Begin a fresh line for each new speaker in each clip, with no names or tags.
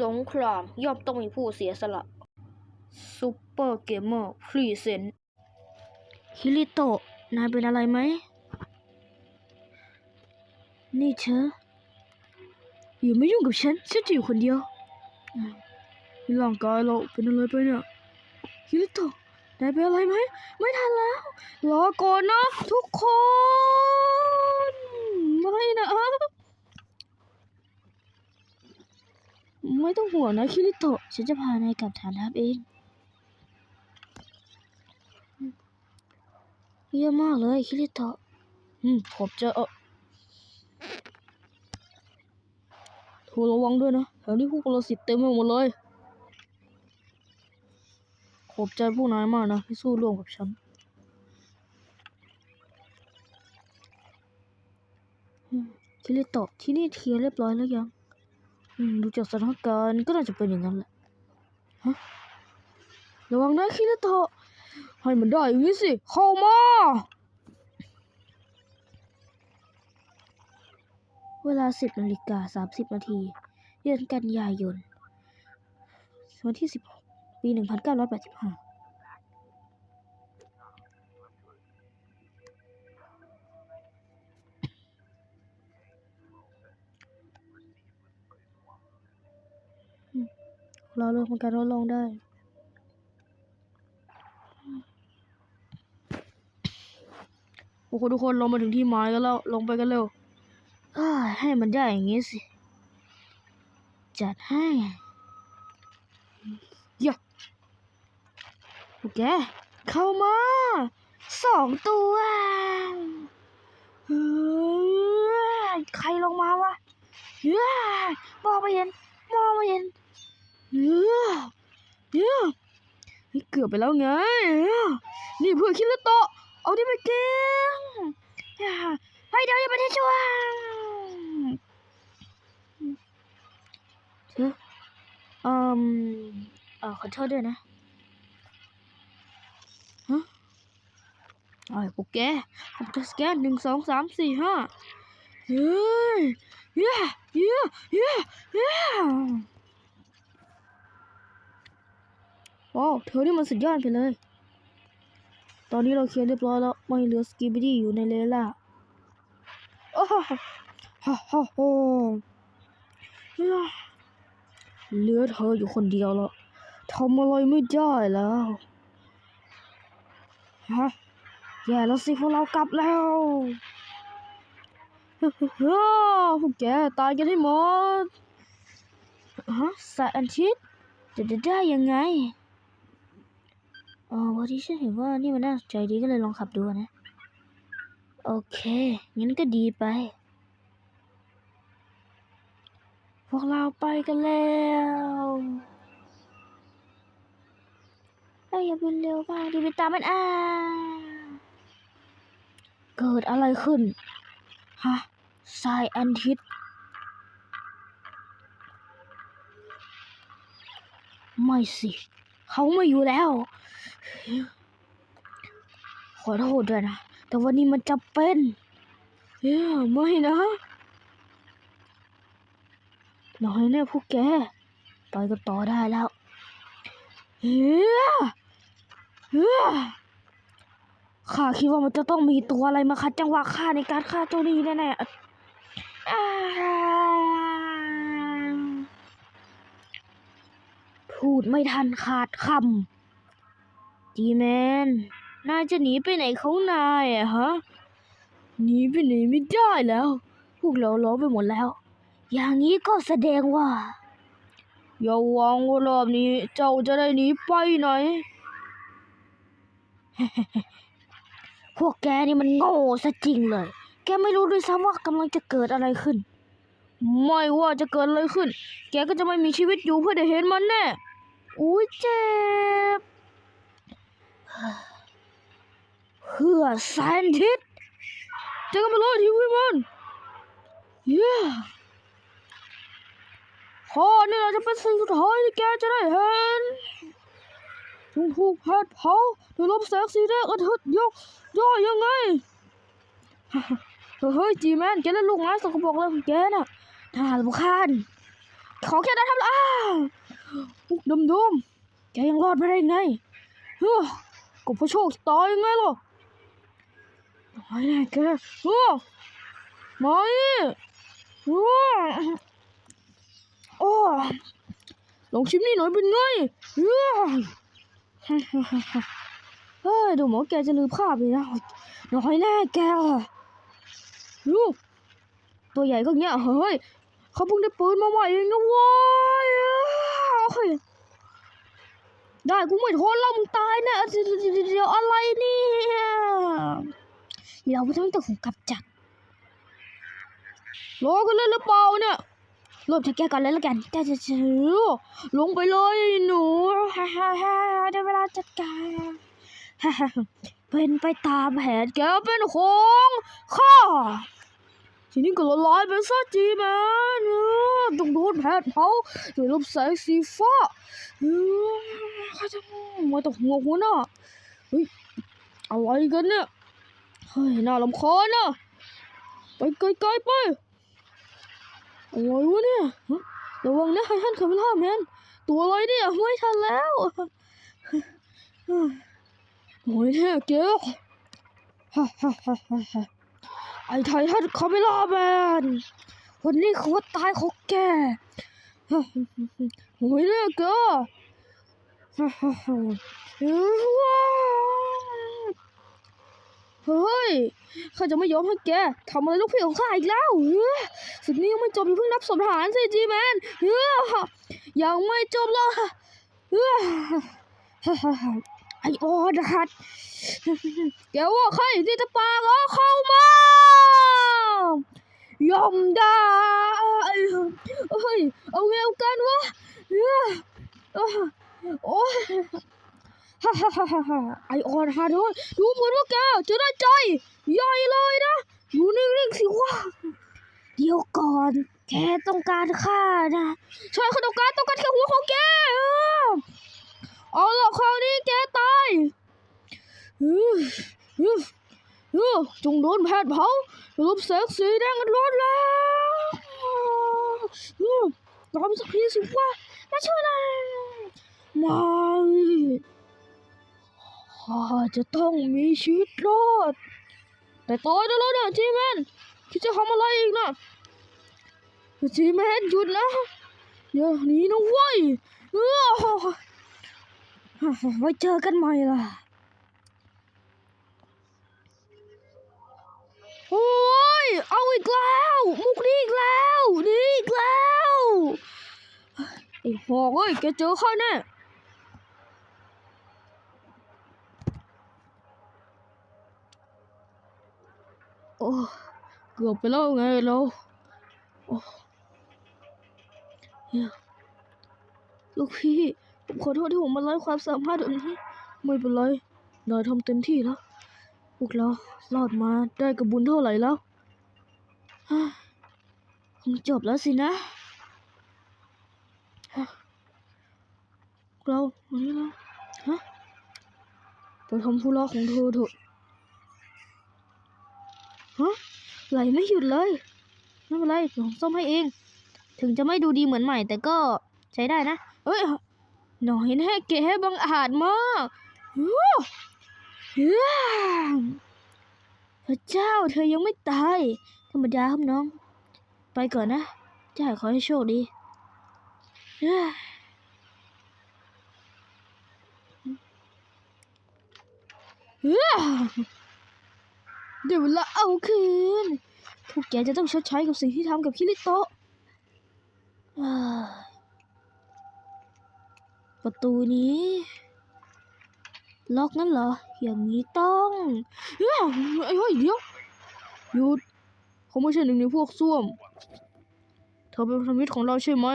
สงครามย่อมต้องมีผู้เสียสละซูเปอร์เกมเมอร์พรีเซนต์ฮิริโตะนายเป็นอะไรไหม นี่เธออย่าไม่ยุ่งกับฉัน ฉันจะอยู่คนเดียวอืมร่างกายเราเป็นอะไรไปเนี่ยฮิริโตะนายเป็นอะไรไหม ไม่ทันแล้ว รอก่อนนะทุกคน ไม่นะ ไม่ต้องห่วงนะคิริโตะฉันจะพานายกลับฐานทัพเองเยี่ยมมากเลยคิริโตะอืมขอบใจเออทรระวังด้วยนะแถวนี้พวกปรสิตเต็มไปหมดเลยขอบใจพวกนายมากนะที่สู้ร่วมกับฉันคิริโตะที่นี่เคลียร์เรียบร้อยแล้วยัง ดูจากสถานการณ์ก็น่าจะเป็นอย่างนั้นแหละฮะระวังนะคิอเถอะให้มันได้อย่างนี้สิ เข้ามา เวลาสิบนาฬิกาสามสิบนาทีเดือนกันยายน วันที่ 16 ปีหนึ่งพันเก้าร้อยแปดสิบห้า เก้าร้อยแปดสิบห้าเริ่มการลดลงได้โอ้โหทุกคนลงมาถึงที่หมายกันแล้วลงไปกันเร็วเอ้ยให้มันได้อย่างงี้สิ จัดให้ยะโอเคเข้ามาสองตัวใครลงมาวะเฮ้ยมองไม่เห็นมองไม่เห็น เออเออเฮ้ยเกือบไปแล้วไง นี่เพื่อคิดแล้วโตเอาที่ไปเก่งอ่าให้เดี๋ยวอย่าไปที่ช่วงเออืมเออขอโทษด้วยนะฮะไอ้พวกแกผมจะสแกนหนึ่งสองสามสี่ห้าเฮ้ยเย้เย้เย้เย้ ว้าวเธอนี่มันสุดยอดไปเลย ตอนนี้เราเคลียร์เรียบร้อยแล้วไม่เหลือสกีบิดี้อยู่ในเลล่าโอ้ฮ่าฮ่าฮ่าฮ่าเหลือเธออยู่คนเดียวแล้วทำอะไรไม่ได้แล้วฮะแย่แล้วสิพวกเรากลับแล้วฮ่าฮ่าฮ่าพวกแกตายกันให้หมดฮะสายอันทิตย์จะจะได้ยังไง อ๋อวันที่ฉันเห็นว่านี่มันน่าสนใจดีก็เลยลองขับดูนะ โอเค งั้นก็ดีไป พวกเราไปกันแล้วเราอย่าบินเร็วมากดีไปตามมันอ่าเกิดอะไรขึ้น ฮะทรายอันทิตไม่สิ เขาไม่อยู่แล้ว ขอโทษด้วยนะ แต่วันนี้มันจะเป็นเฮ้ยไม่นะน้อยแน่พวกแกไปกันต่อได้แล้วเฮ้ยเฮ้ยข้าคิดว่ามันจะต้องมีตัวอะไรมาคัดจังหวะข้าในการฆ่าเจ้านี่แน่ๆอ่า พูดไม่ทันขาดคำดีแมนนายจะหนีไปไหนเของนายอะฮะหนีไปไหนไม่ได้แล้ว พวกเราล้อไปหมดแล้ว อย่างนี้ก็แสดงว่า อย่าหวังว่ารอบนี้เจ้าจะได้หนีไปไหน พวกแกนี่มันโง่ซะจริงเลย แกไม่รู้ด้วยซ้ำว่ากำลังจะเกิดอะไรขึ้น ไม่ว่าจะเกิดอะไรขึ้น แกก็จะไม่มีชีวิตอยู่เพื่อได้เห็นมันแน่ อุ้ยเจ็บ เพื่อแซนทิสเจอกันไปเลยทีวีมันเย้ข้อนี่แหละจะเป็นสิ่งสุดท้ายที่แกจะได้เห็นจงถูกแผดเผาโดยลมแสงสีแดงอาทิตย์ยกย่อยยังไง เฮ้ยจีแมนแกเล่นลูกไม้สกปรกเลยของแกน่ะ ทหารบุคานขอแค่ได้ทำละอ้าวดมดมๆแกยังรอดมาได้ไงเฮ้ก็เพระโชคตายยังไงล่ะไอ้แน่แกเฮ้มาอีเฮ้อโอ้ลองชิมนี่หน่อยเป็นไงเฮ้อเฮ้ยดูหมอแกจะลืมภาพไปแล้วน้อยแน่แกลูกตัวใหญ่ก็เงี้ยเฮ้ย เขาเพิ่งได้ปืนมาใหม่เองนะว้ยเฮ้ยได้กูไม่ทนแล้วมึงตายแน่เดี๋ยวเดี๋ยวอะไรเนี่ยเราไม่ต้องถูกกำจัดรอกันเลยหรือเปล่าเนี่ยรวมจะแก้ก่อนเลยละกันแต่จะถือลงไปเลยหนูฮ่าฮ่าฮ่าได้เวลาจัดการฮ่าฮ่าเป็นไปตามแผนแกเป็นของข้า ทีนี้ก็ละลายไปซะจีแมนเออต้องโดนแผดเผาด้วยลมแสงสีฟ้าเออข้าจะม่ต้องห่วงหัวหน้าเฮ้ยอะไรกันเนี่ยเฮ้ยน่ารำคาญนะไปไกลๆไปอะไรวะเนี่ยระวังนะไฮฮันคาเมล่าแมนตัวอะไรเนี่ยไม่ทันแล้วโอ้ยเนี่ยเก๋ฮ่าฮ่าฮ่าฮ่า ไอ้ไททันคาเมล่าแมนวันนี้เขาตายของแกโอ้ยเนี่ยแกเฮ้ยข้าจะไม่ยอมให้แกทำอะไรลูกพี่ของข้าอีกแล้วเฮ้ยศึกนี้ยังไม่จบอย่าเพิ่งนับศพทหารสิจีแมนเฮ้ยยังไม่จบหรอกเฮ้ยไอโอดฮัดแกว่าใครที่จะปาล้อเข้ามา ยอมได้เฮ้ยเอาไงเอากันวะเฮ้โอ้ยฮ่าฮ่าฮ่าฮ่าไอออนฮาร์ดดูเหมือนว่าแกจะได้ใจใหญ่เลยนะอยู่นิ่งๆสิวะเดี๋ยวก่อนแกต้องการข้านะใช่ข้าต้องการต้องการแค่หัวของแกเออเอาละคราวนี้แกตายอืออือ เออจงโดนแผดเผารูปแสงสีแดงกันร้อนแล้วอือรอมสักทีสิว่ามาช่วยหน่อยไม่ข้าจะต้องมีชีวิตรอด แต่ตายได้แล้วเนี่ยจีแมนคิดจะทำอะไรอีกนะจีแมนหยุดนะอย่าหนีนะเว้ยเออไว้เจอกันใหม่ล่ะ เอาอีกแล้ว มุกนี้อีกแล้วนี่อีกแล้วไอ้หอกเอ้ยแกเจอข้าแน่โอ้เกือบไปแล้วไงเราโอ้เนี่ยลูกพี่ ผมขอโทษที่ผมมาไล่ความสามารถแบบนี้ ไม่เป็นไรนายทำเต็มที่แล้วพวกเรารอดมาได้กับบุญเท่าไหร่แล้ว คงจบแล้วสินะเราวันนี้เราฮะไปทำธุระของเธอเถอะฮะไหลไม่หยุดเลยไม่เป็นไรเดี๋ยวผมซ่อมให้เอง ถึงจะไม่ดูดีเหมือนใหม่ แต่ก็ใช้ได้นะเอ้ยหน่อยแน่เก๋บังอาจมากฮู้ฮู้พระเจ้าเธอยังไม่ตาย ธรรมดาครับน้อง ไปก่อนนะจ่าขอให้โชคดีเดี๋ยวเวลาเอาคืนพวกแกจะต้องชดใช้กับสิ่งที่ทำกับคิริโตะประตูนี้ ล็อกนั่นเหรอ อย่างนี้ต้องเฮ้ยเฮ้ยเดี๋ยวหยุด เขาไม่ใช่หนึ่งในพวกส้วม เธอเป็นพันธมิตรของเราใช่ไหม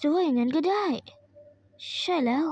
จะว่าอย่างนั้นก็ได้ ใช่แล้ว